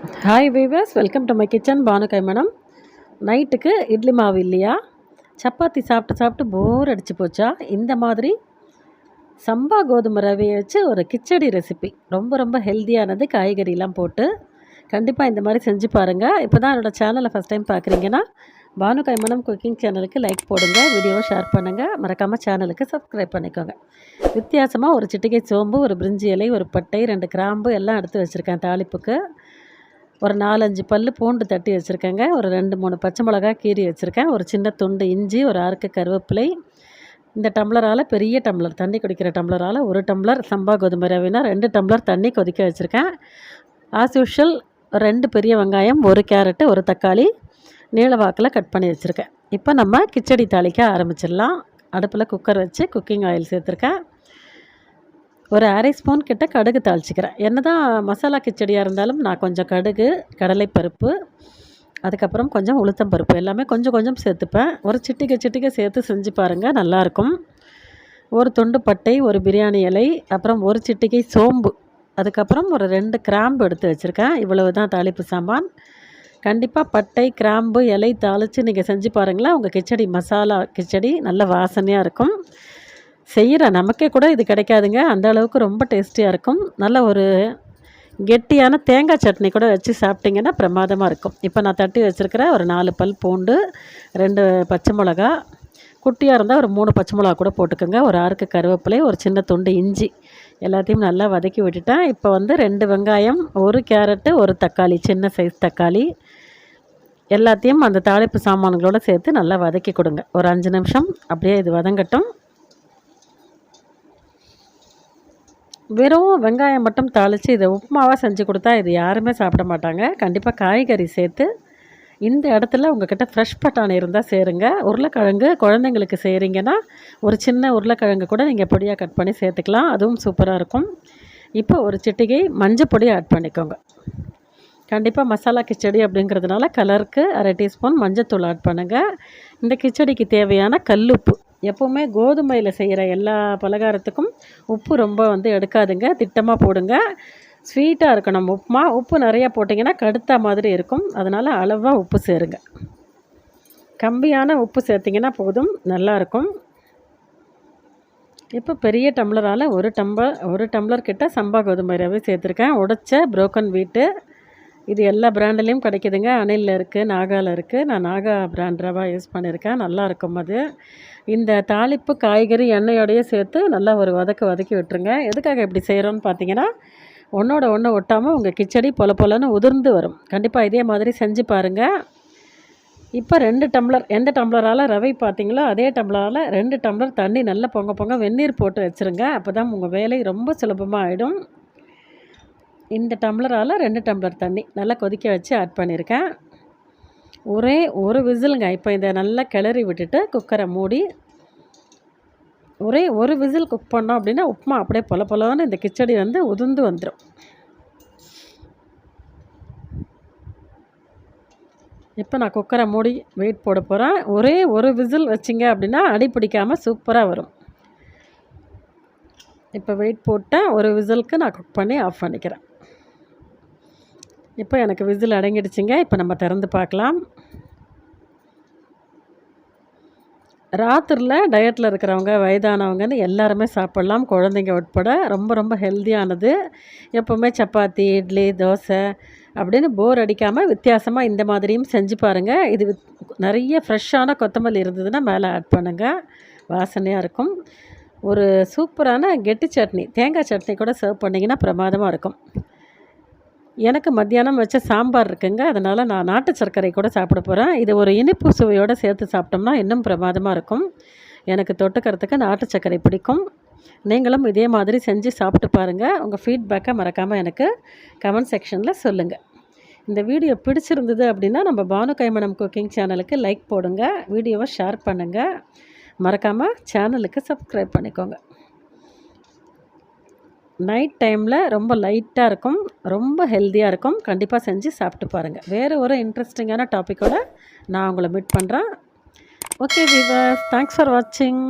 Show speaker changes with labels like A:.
A: Hi viewers welcome to my kitchen பானுகை madam நைட்டுக்கு இட்லி மாவு இல்லையா? சப்பாத்தி சாப்பிட்டு சாப்பிட்டு போர் அடிச்சு போச்சா? இந்த மாதிரி சம்பா கோதுமை ரவையை வச்சு ஒரு கிச்சடி ரெசிபி ரொம்ப ரொம்ப ஹெல்த்தியானது காய்கறிலாம் போட்டு கண்டிப்பாக இந்த மாதிரி செஞ்சு பாருங்கள் இப்போ தான் என்னோடய சேனலை ஃபஸ்ட் டைம் பார்க்குறீங்கன்னா பானு கைமணம் குக்கிங் சேனலுக்கு லைக் போடுங்க வீடியோவை ஷேர் பண்ணுங்கள் மறக்காமல் சேனலுக்கு சப்ஸ்கிரைப் பண்ணிக்கோங்க. வித்தியாசமாக ஒரு சிட்டிகை சோம்பு ஒரு பிரிஞ்சி இலை ஒரு பட்டை ரெண்டு கிராம்பு எல்லாம் எடுத்து வச்சுருக்கேன் தாளிப்புக்கு. ஒரு நாலஞ்சு பல் பூண்டு தட்டி வச்சுருக்கேங்க. ஒரு ரெண்டு மூணு பச்சை மிளகா கீறி வச்சுருக்கேன். ஒரு சின்ன துண்டு இஞ்சி ஒரு அறுக்கு கருவேப்பிலை. இந்த டம்ளரால் பெரிய டம்ளர் தண்ணி குடிக்கிற டம்ளரால் ஒரு டம்ளர் சம்பா கோதுமை ரவினா ரெண்டு டம்ளர் தண்ணி கொதிக்க வச்சுருக்கேன். ஆஸ் யூஷுவல் ரெண்டு பெரிய வெங்காயம் ஒரு கேரட்டு ஒரு தக்காளி நீள வாக்கில் கட் பண்ணி வச்சுருக்கேன். இப்போ நம்ம கிச்சடி தாளிக்க ஆரம்பிச்சிடலாம். அடுப்பில் குக்கர் வச்சு குக்கிங் ஆயில் சேர்த்துருக்கேன். ஒரு அரை ஸ்பூன் கிட்ட கடுகு தாளிச்சிக்கிறேன். என்ன தான் மசாலா கிச்சடியாக இருந்தாலும் நான் கொஞ்சம் கடுகு கடலைப்பருப்பு அதுக்கப்புறம் கொஞ்சம் உளுத்தம் பருப்பு எல்லாமே கொஞ்சம் கொஞ்சம் சேர்த்துப்பேன். ஒரு சிட்டிக்க சிட்டிகை சேர்த்து செஞ்சு பாருங்கள் நல்லாயிருக்கும். ஒரு துண்டு பட்டை ஒரு பிரியாணி இலை அப்புறம் ஒரு சிட்டிகை சோம்பு. அதுக்கப்புறம் ஒரு ரெண்டு கிராம்பு எடுத்து வச்சுருக்கேன். இவ்வளவு தான் தாளிப்பு சாமான். கண்டிப்பாக பட்டை கிராம்பு இலை தாளித்து நீங்கள் செஞ்சு பாருங்களேன் உங்கள் கிச்சடி மசாலா கிச்சடி நல்ல வாசனையாக இருக்கும். செய்கிற நமக்கே கூட இது கிடைக்காதுங்க. அந்த அளவுக்கு ரொம்ப டேஸ்டியாக இருக்கும். நல்ல ஒரு கெட்டியான தேங்காய் சட்னி கூட வச்சு சாப்பிட்டிங்கன்னா பிரமாதமாக இருக்கும். இப்போ நான் தட்டி வச்சுருக்கிற ஒரு நாலு பல் பூண்டு ரெண்டு பச்சை மிளகா குட்டியாக இருந்தால் ஒரு மூணு பச்சை மிளகா கூட போட்டுக்கோங்க. ஒரு ஆறுக்கு கருவேப்பிலை ஒரு சின்ன துண்டு இஞ்சி எல்லாத்தையும் நல்லா வதக்கி விட்டுட்டேன். இப்போ வந்து ரெண்டு வெங்காயம் ஒரு கேரட்டு ஒரு தக்காளி சின்ன சைஸ் தக்காளி எல்லாத்தையும் அந்த தாளிப்பு சாமான்களோடு சேர்த்து நல்லா வதக்கி கொடுங்க. ஒரு அஞ்சு நிமிஷம் அப்படியே இது வதங்கட்டும். வெறும் வெங்காயம் மட்டும் தாளித்து இதை உப்புமாவாக செஞ்சு கொடுத்தா இது யாருமே சாப்பிட மாட்டாங்க. கண்டிப்பாக காய்கறி சேர்த்து இந்த இடத்துல உங்கள்கிட்ட ஃப்ரெஷ் பட்டாணி இருந்தால் சேருங்க. உருளைக்கிழங்கு குழந்தைங்களுக்கு செய்கிறீங்கன்னா ஒரு சின்ன உருளைக்கிழங்கு கூட நீங்கள் பொடியாக கட் பண்ணி சேர்த்துக்கலாம். அதுவும் சூப்பராக இருக்கும். இப்போ ஒரு சிட்டிகை மஞ்சள் பொடி ஆட் பண்ணிக்கோங்க. கண்டிப்பாக மசாலா கிச்சடி அப்படிங்கிறதுனால கலருக்கு அரை டீஸ்பூன் மஞ்சத்தூள் ஆட் பண்ணுங்கள் இந்த கிச்சடிக்கு தேவையான கல்லுப்பு எப்போவுமே கோதுமையில் செய்கிற எல்லா பலகாரத்துக்கும் உப்பு ரொம்ப வந்து எடுக்காதுங்க. திட்டமாக போடுங்க. ஸ்வீட்டாக இருக்கணும். உப்புமா உப்பு நிறையா போட்டிங்கன்னா கடுத்த மாதிரி இருக்கும். அதனால் அளவாக உப்பு சேருங்க. கம்மியான உப்பு சேர்த்திங்கன்னா போதும். நல்லாயிருக்கும் இப்போ பெரிய டம்ளரால் ஒரு டம்ளர் ஒரு டம்ளர் கிட்ட சம்பா கோதுமை ரவை சேர்த்துருக்கேன். உடைச்ச புரோக்கன் வீட்டு இது எல்லா பிராண்ட்லேயும் கிடைக்குதுங்க. அணிலில் இருக்குது நாகாவில் இருக்குது நான் நாகா பிராண்ட் ரவா யூஸ் பண்ணியிருக்கேன். நல்லா இருக்கும் அது. இந்த தாளிப்பு காய்கறி எண்ணெயோடையே சேர்த்து நல்லா ஒரு வதக்க வதக்கி விட்டுருங்க. எதுக்காக இப்படி செய்கிறோன்னு பார்த்தீங்கன்னா ஒன்றோட ஒன்று ஒட்டாமல் உங்கள் கிச்சடி பொல பொலன்னு உதிர்ந்து வரும். கண்டிப்பாக இதே மாதிரி செஞ்சு பாருங்கள் இப்போ ரெண்டு டம்ளர் எந்த டம்ளரால் ரவை பார்த்தீங்களோ அதே டம்ளரால் ரெண்டு டம்ளர் தண்ணி நல்லா பொங்க பொங்க வெந்நீர் போட்டு வச்சுருங்க. அப்போ தான் உங்கள் வேலை ரொம்ப சுலபமாக ஆகிடும் இந்த டம்ளரால் ரெண்டு டம்ளர் தண்ணி நல்லா கொதிக்க வச்சு ஆட் பண்ணியிருக்கேன் ஒரே ஒரு விசிலுங்க. இப்போ இதை நல்லா கிளறி விட்டுட்டு குக்கரை மூடி ஒரே ஒரு விசில் குக் பண்ணோம் அப்படின்னா உப்புமா அப்படியே பொல பொலன்னு இந்த கிச்சடி வந்து உதிர்ந்து வந்துடும் இப்போ நான் குக்கரை மூடி வெயிட் போட போகிறேன் ஒரே ஒரு விசில் வச்சிங்க அப்படின்னா அடி பிடிக்காமல் சூப்பராக வரும். இப்போ வெயிட் போட்டேன் ஒரு விசிலுக்கு நான் குக் பண்ணி ஆஃப் பண்ணிக்கிறேன். இப்போ எனக்கு விசில் அடங்கிடுச்சிங்க. இப்போ நம்ம திறந்து பார்க்கலாம். ராத்திரியில் டயட்டில் இருக்கிறவங்க வயதானவங்கன்னு எல்லாருமே சாப்பிட்லாம். குழந்தைங்க உட்பட ரொம்ப ரொம்ப ஹெல்த்தியானது எப்போவுமே சப்பாத்தி இட்லி தோசை அப்படின்னு போர் அடிக்காமல் வித்தியாசமாக இந்த மாதிரியும் செஞ்சு பாருங்கள் இது நிறைய ஃப்ரெஷ்ஷான கொத்தமல்லி இருந்ததுன்னா மேலே ஆட் பண்ணுங்கள் வாசனையாக இருக்கும். ஒரு சூப்பரான கெட்டி சட்னி தேங்காய் சட்னி கூட சர்வ் பண்ணிங்கன்னா பிரமாதமாக இருக்கும். எனக்கு மத்தியானம் வச்ச சாம்பார் இருக்குங்க. அதனால் நான் நாட்டு சர்க்கரை கூட சாப்பிட போகிறேன் இது ஒரு இனிப்பு சுவையோடு சேர்த்து சாப்பிட்டோம்னா இன்னும் பிரமாதமாக இருக்கும். எனக்கு தொட்டுக்கிறதுக்கு நாட்டு சர்க்கரை பிடிக்கும். நீங்களும் இதே மாதிரி செஞ்சு சாப்பிட்டு பாருங்கள் உங்கள் ஃபீட்பேக்கை மறக்காமல் எனக்கு கமெண்ட் செக்ஷனில் சொல்லுங்கள் இந்த வீடியோ பிடிச்சிருந்தது அப்படின்னா நம்ம பானு கைமணம் குக்கிங் சேனலுக்கு லைக் போடுங்க. வீடியோவை ஷேர் பண்ணுங்கள் மறக்காமல் சேனலுக்கு சப்ஸ்கிரைப் பண்ணிக்கோங்க. நைட் டைமில் ரொம்ப லைட்டாக இருக்கும் ரொம்ப ஹெல்த்தியாக இருக்கும். கண்டிப்பாக செஞ்சு சாப்பிட்டு பாருங்கள் வேறு ஒரு இன்ட்ரெஸ்டிங்கான டாப்பிக்கோடு நான் உங்களை மீட் பண்ணுறேன் ஓகே வீவர்ஸ் தேங்க்ஸ் ஃபார் வாட்சிங்